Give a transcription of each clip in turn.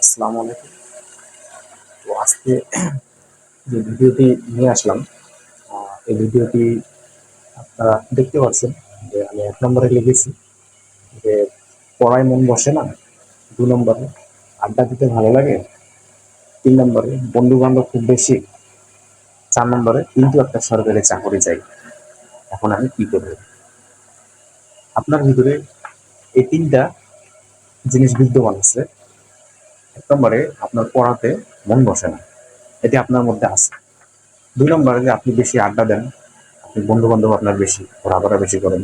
আসসালামু আলাইকুম। তো আজকে যে ভিডিওটি নিয়ে আসলাম এই ভিডিওটি আপনারা দেখতে পাচ্ছেন যে আমি এক নম্বরে লিখেছি যে পড়ায় মন বসে না, দু নম্বরে আড্ডা দিতে ভালো লাগে, তিন নম্বরে বন্ধু বান্ধব খুব বেশি, চার নম্বরে কিন্তু একটা সরকারি চাকরি চাই। এখন আমি কি করব? আপনার ভিতরে এই তিনটা জিনিস বিদ্যমান আছে। এক নম্বরে আপনার পড়াতে মন বসে না। এটি আপনার মধ্যে আছে। দুই নম্বরে যে আপনি বেশি আড্ডা দেন, আপনি বন্ধু বান্ধব আপনার বেশি, ঘোরাফেরা বেশি করেন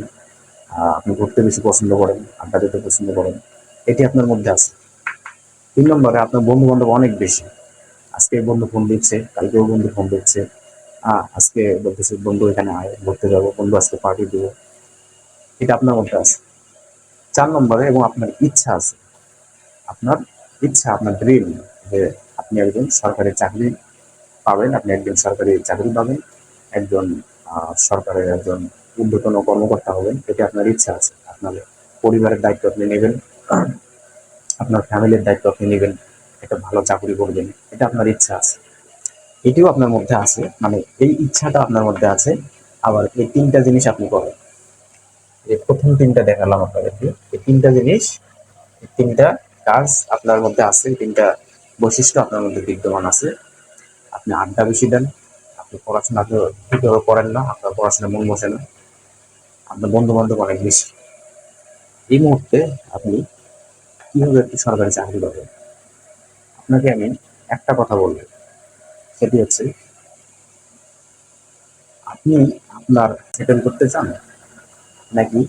আপনি ঘুরতে বেশি পছন্দ করেন, আড্ডা দিতে পছন্দ করেন, এটি আপনার মধ্যে আছে। তিন নম্বরে আপনার বন্ধু বান্ধব অনেক বেশি। আজকে বন্ধু ফোন দিচ্ছে কালকে ও বন্ধু ফোন দিচ্ছে। আজকে বলতেছে, বন্ধু, এখানে আয়, ঘুরতে যাব, বন্ধু, আজকে পার্টি দিব। এটা আপনার মধ্যে আছে। চার নম্বরে এবং আপনার ইচ্ছা আছে। আপনার ইচ্ছা, আপনার ড্রিম যে আপনি একজন সরকারি চাকরি পাবেন, আপনি একজন সরকারি চাকরি পাবেন, একজন সরকারের একজন ঊর্ধ্বতন কর্মকর্তা হবেন এটা আপনার ইচ্ছা আছে। আপনার পরিবারের দায়িত্ব আপনি নেবেন, আপনার ফ্যামিলির দায়িত্ব আপনি নেবেন, একটা ভালো চাকরি করবেন, এটা আপনার ইচ্ছা আছে। এটিও আপনার মধ্যে আছে মানে এই ইচ্ছাটা আপনার মধ্যে আছে, আবার এই তিনটা জিনিস আপনি করেন এই প্রথম তিনটা দেখালাম আপনাদেরকে। এই তিনটা জিনিস তিনটা কাজ আপনার মধ্যে আছে, তিনটা বৈশিষ্ট্য আপনার মধ্যে বিদ্যমান আছে। আপনি আড্ডা বেশি দেন, আপনি পড়াশোনা ঠিকভাবে করেন না, আপনার পড়াশোনা মন বসে না, আপনার বন্ধু বান্ধব অনেক বেশি। এই মুহূর্তে আপনি কীভাবে একটি সরকারি চাকরি পাবেন? আপনাকে আমি একটা কথা বলব, সেটি হচ্ছে, আপনি আপনার সেটেল করতে চান? নাকি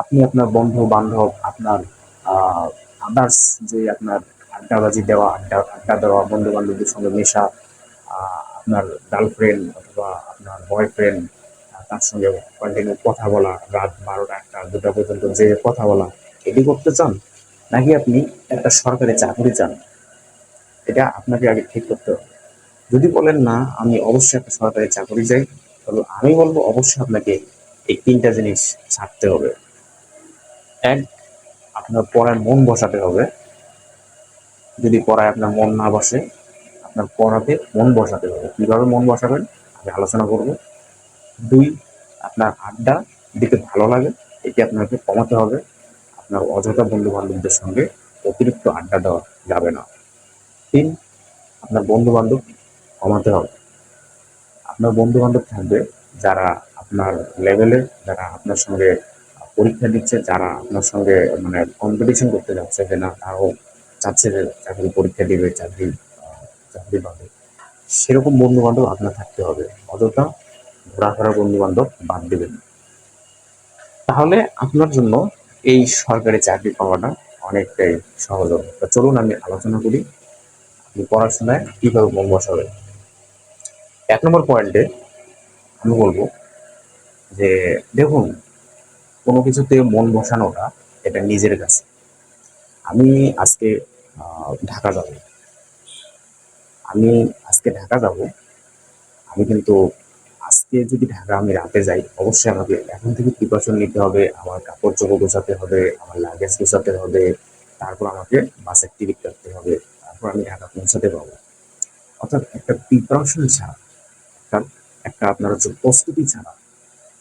আপনি আপনার বন্ধু বান্ধব আপনার আদার্স যে আপনার আড্ডাবাজি দেওয়া, আড্ডা আড্ডা দেওয়া বন্ধু বান্ধবদের সঙ্গে মেশা আপনার গার্লফ্রেন্ড অথবা আপনার বয়ফ্রেন্ড তার সঙ্গে কন্টিনিউ কথা বলা, রাত বারোটা একটা, দুটা পর্যন্ত যে কথা বলা, এটি করতে চান? নাকি আপনি একটা সরকারি চাকরি চান? এটা আপনাকে আগে ঠিক করতে হবে। যদি বলেন না, আমি অবশ্যই একটা সরকারি চাকরি চাই তবে আমি বলব অবশ্যই আপনাকে এই তিনটা জিনিস ছাড়তে হবে। এক আপনার পড়ায় মন বসাতে হবে। যদি পড়ায় আপনার মন না বসে, আপনার পড়াতে মন বসাতে হবে। কীভাবে মন বসাবেন? আমি আলোচনা করব। দুই, আপনার আড্ডা দিতে ভালো লাগে, এটি আপনাকে কমাতে হবে। আপনার অযথা বন্ধু বান্ধবদের সঙ্গে অতিরিক্ত আড্ডা দেওয়া যাবে না। তিন, আপনার বন্ধু বান্ধব কমাতে হবে। আপনার বন্ধু বান্ধব থাকবে যারা আপনার লেভেলে যারা আপনার সঙ্গে পরীক্ষা দিচ্ছে, যারা আপনার সঙ্গে মানে কম্পিটিশন করতে যাচ্ছে যে না, তারাও চাচ্ছে যে চাকরি পরীক্ষা দিবে, চাকরি চাকরি পাবে। সেরকম বন্ধু বান্ধব আপনার থাকতে হবে। অযথা ঘোরাফেরা বন্ধু বান্ধব বাদ দেবেন। তাহলে আপনার জন্য এই সরকারি চাকরি পাওয়াটা অনেকটাই সহজ হবে। চলুন, আমি আলোচনা করি আপনি পড়াশোনায় কীভাবে মন বসাবেন। এক নম্বর পয়েন্টে আমি বলব যে, দেখুন কোনো কিছুতে মন বসানোটা এটা নিজের কাছে। আমি আজকে ঢাকা যাব। আমি আজকে ঢাকা যাব। আমি কিন্তু আজকে যদি ঢাকা আমি রাতে যাই, অবশ্যই আমাকে এখন থেকে প্রিপারেশন নিতে হবে, আমার কাপড় চোপড় গোছাতে হবে, আমার লাগেজ গোছাতে হবে, তারপর আমাকে বাসের টিকিট কাটতে হবে, তারপর আমি ঢাকা পৌঁছাতে পারব। অর্থাৎ একটা প্রিপারেশন ছাড়া একটা আপনার হচ্ছে প্রস্তুতি ছাড়া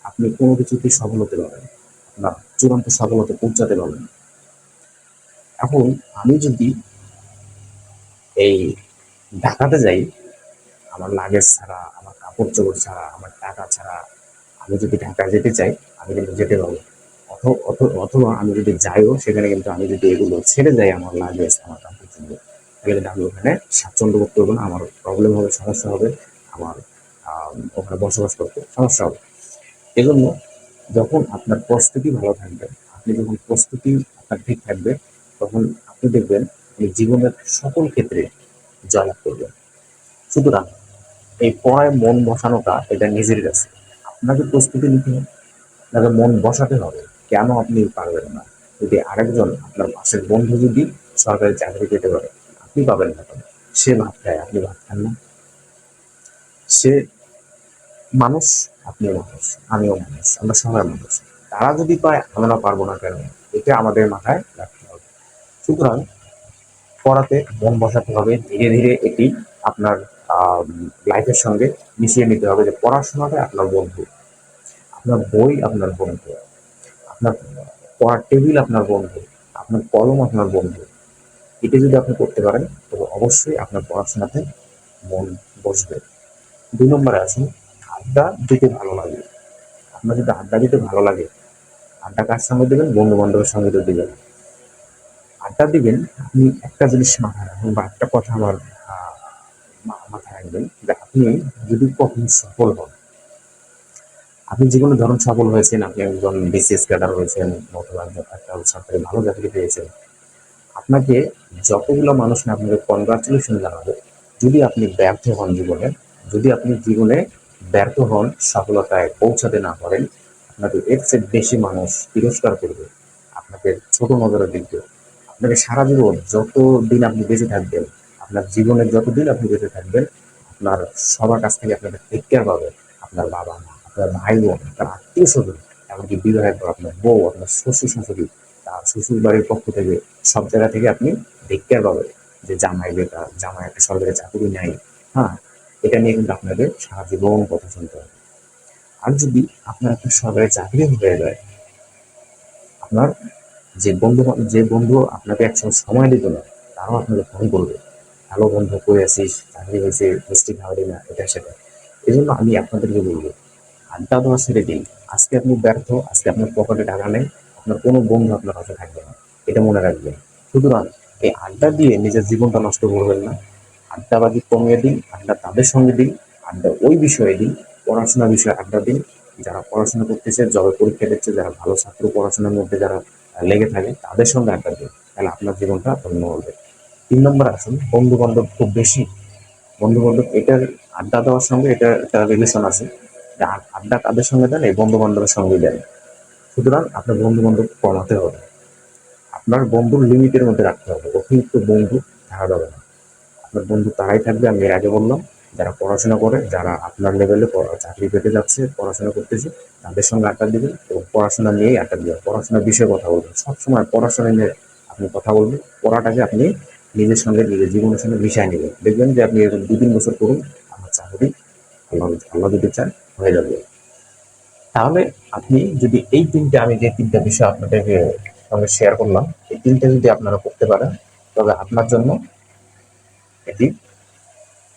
আপনি কোনো কিছুতে সফল হতে পারবেন। আপনার চূড়ান্ত সফলতা পৌঁছাতে পারবেন না। এখন আমি যদি এই ঢাকাতে যাই, আমার লাগেজ ছাড়া, আমার কাপড় চোপড় ছাড়া, আমার টাকা ছাড়া আমি যদি ঢাকা যেতে চাই, আমি কিন্তু যেতে পারব অথ- অথ- অথবা আমি যদি যাইও, সেখানে কিন্তু আমি যদি এগুলো ছেড়ে যাই, আমার লাগেজ, আমার কাপড় চোপড় তাহলে কিন্তু আমি ওখানে স্বাচ্ছন্দ্য করতে পারব না, আমার প্রবলেম হবে, সমস্যা হবে, আমার ওখানে বসবাস করতে সমস্যা হবে এজন্য যখন আপনার প্রস্তুতি ভালো থাকবে, আপনি যখন প্রস্তুতি আপনার ঠিক থাকবে, তখন আপনি দেখবেন জীবনের সকল ক্ষেত্রে জয়লাভ করবেন। সুতরাং এই পড়ায় মন বসানোটা এটা নিজের কাছে আপনাকে প্রস্তুতি নিতে হবে, আপনাকে মন বসাতে হবে, কেন আপনি পারবেন না? যদি আরেকজন আপনার পাশের বন্ধু যদি সরকারি চাকরি পেতে পারে, আপনি পাবেন না সে ভাত খায়, আপনি ভাত খান না। সে মানুষ, আপনিও মানুষ, আমিও মানুষ, আমরা সবাই মানুষ। তারা যদি পায় আমরা পারব না কেন? এটা আমাদের মাথায় রাখতে হবে। সুতরাং পড়াতে মন বসাতে হবে, ধীরে ধীরে এটি আপনার লাইফের সঙ্গে মিশিয়ে নিতে হবে যে পড়াশোনাটা আপনার বন্ধু। আপনার বই আপনার বন্ধু। আপনার পড়ার টেবিল আপনার বন্ধু। আপনার কলম আপনার বন্ধু। এটা যদি আপনি করতে পারেন, তবে অবশ্যই আপনার পড়াশোনাতে মন বসবে। দুই নম্বরে আসুন আড্ডা দিতে ভালো লাগে। আপনার যদি আড্ডা দিতে ভালো লাগে, আড্ডা কার সঙ্গে দেবেন? বন্ধু বান্ধবের সঙ্গে তো দেবেন। আড্ডা দিবেন, আপনি একটা জিনিস মাথায় রাখুন বা একটা কথা আমার মাথায় রাখবেন যে আপনি যদি কখন সফল হন, আপনি যে কোনো ধরুন সফল হয়েছেন, আপনি একজন বিসিএস ক্যাডার হয়েছেন অথবা একটা সরকারি ভালো চাকরি পেয়েছেন, আপনাকে যতগুলো মানুষ না আপনাকে কনগ্রাচুলেশন জানাবে, যদি আপনি ব্যর্থ হন জীবনে, যদি আপনি জীবনে ব্যর্থ হন, সফলতায় পৌঁছাতে না পারেন আপনাকে এর চেয়ে বেশি মানুষ তিরস্কার করবে। আপনাকে ছোট নজরে দেখবে। আপনাকে সারা জীবন যত দিন আপনি বেঁচে থাকবেন, আপনার জীবনের যতদিন আপনি বেঁচে থাকবেন, আপনার সবার কাছ থেকে আপনাকে টেক কেয়ার পাবে আপনার বাবা মা, আপনার ভাই বোন, আপনার আত্মীয় স্বজন, এমনকি বিবাহের পর আপনার বউ, আপনার শ্বশুর শাশুড়ি, তার শ্বশুর বাড়ির পক্ষ থেকে সব জায়গা থেকে আপনি টেক কেয়ার পাবেন। যে জামাই বেটা জামাই একটা সরকারি চাকরি নাই হ্যাঁ? এটা নিয়ে কিন্তু আপনাদের সারা জীবন কথা শুনতে হবে। আর যদি আপনার একটা সরকারি চাকরি হয়ে যায়, আপনার যে বন্ধু যে বন্ধু আপনাকে একসময় সময় দিত না, তারাও আপনাকে ফোন করবে। হ্যালো বন্ধু করে আছিস? চাকরি হয়েছে মিষ্টি খাওয়ালি না, এটা সেটা। এই জন্য আমি আপনাদেরকে বলব, আড্ডা দেওয়া ছেড়ে দিন। আজকে আপনি ব্যর্থ, আজকে আপনার পকেটে টাকা নেই, আপনার কোনো বন্ধু আপনার কাছে থাকবে না। এটা মনে রাখবেন। সুতরাং এই আড্ডা দিয়ে নিজের জীবনটা নষ্ট করবেন না। আড্ডাবাজি কমিয়ে দিন, আড্ডা তাদের সঙ্গে দিন, আড্ডা ওই বিষয়ে দিন, পড়াশোনা বিষয়ে আড্ডা দিন। যারা পড়াশোনা করতেছে জবে পরীক্ষা দিচ্ছে, যারা ভালো ছাত্র পড়াশোনার মধ্যে যারা লেগে থাকে, তাদের সঙ্গে আড্ডা দিন। তাহলে আপনার জীবনটা ধন্য হবে। তিন নম্বর আসুন বন্ধু বান্ধব খুব বেশি। বন্ধু বান্ধব এটার আড্ডা দেওয়ার সঙ্গে এটা একটা রিলেশন আছে। আড্ডা কাদের সঙ্গে দেন এই বন্ধু বান্ধবের সঙ্গে দেন। সুতরাং আপনার বন্ধু বান্ধব কমাতে হবে। আপনার বন্ধুর লিমিটের মধ্যে রাখতে হবে। অতিরিক্ত বন্ধু থাকা যাবে না। আপনার বন্ধু তারাই থাকবে, আমি এর আগে বললাম, যারা পড়াশোনা করে, যারা আপনার লেভেলে চাকরি পেতে যাচ্ছে, পড়াশোনা করতেছে, তাদের সঙ্গে আড্ডা দিবেন এবং পড়াশোনা নিয়েই আড্ডা দিবেন। পড়াশোনার বিষয়ে কথা বলবেন। সবসময় পড়াশোনা নিয়ে আপনি কথা বলবেন, পড়াটাকে আপনি নিজের সঙ্গে, নিজের জীবনের সঙ্গে মিশাই নেবেন। দেখবেন যে আপনি এরকম দু তিন বছর করুন, আপনার চাকরি আল্লাহ আল্লাহ যদি চান হয়ে যাবে। তাহলে আপনি যদি এই তিনটে, আমি যে তিনটা বিষয় আপনাদেরকে সঙ্গে শেয়ার করলাম, এই তিনটা যদি আপনারা করতে পারেন, তবে আপনার জন্য এটি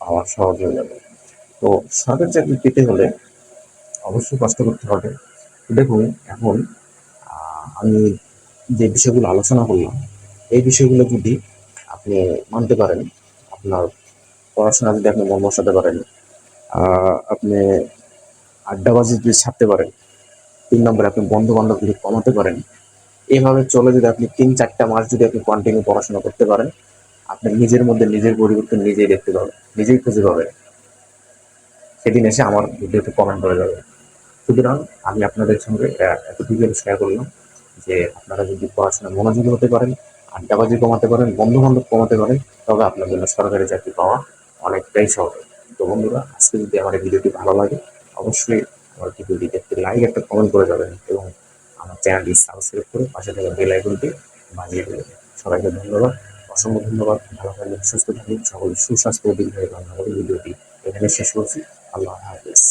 পাওয়া সহজ হয়ে যাবে। তো সরকারি চাকরি পেতে হলে অবশ্যই কষ্ট করতে হবে। দেখুন, এখন আমি যে বিষয়গুলো আলোচনা করলাম, এই বিষয়গুলো যদি আপনি মানতে পারেন, আপনার পড়াশোনা যদি আপনি মন বসাতে পারেন আপনি আড্ডাবাজি যদি ছাড়তে পারেন, তিন নম্বরে আপনি বন্ধু বান্ধব যদি কমাতে পারেন এইভাবে চলে যদি আপনি তিন চারটা মাস যদি আপনি কন্টিনিউ পড়াশোনা করতে পারেন আপনি নিজের মধ্যে নিজের পরিবর্তন নিজেই দেখতে পাবেন নিজেই খুঁজে পাবেন। সেদিন এসে আমার ভিডিওতে কমেন্ট করে যাবে। সুতরাং আমি আপনাদের সঙ্গে এতটুকু শেয়ার করলাম যে আপনারা যদি পড়াশোনা মনোযোগী হতে পারেন, আড্ডাবাজি কমাতে পারেন বন্ধু বান্ধব কমাতে পারেন, তবে আপনার জন্য সরকারি চাকরি পাওয়া অনেকটাই সহজ। তো বন্ধুরা, আজকে যদি আমার এই ভিডিওটি ভালো লাগে, অবশ্যই আমার ভিডিওটি একটি লাইক একটা কমেন্ট করে যাবেন এবং আমার চ্যানেলটি সাবস্ক্রাইব করে পাশে থাকা বেল আইকনটি বাজিয়ে দেবেন। সবাইকে ধন্যবাদ। অসংখ্য ধন্যবাদ। ভালো থাকবেন, সুস্থ থাকবেন, সকল সুস্বাস্থ্য দীর্ঘায়ু কামনা ভিডিওটি এখানে শেষ করছি। আল্লাহ হাফিজ।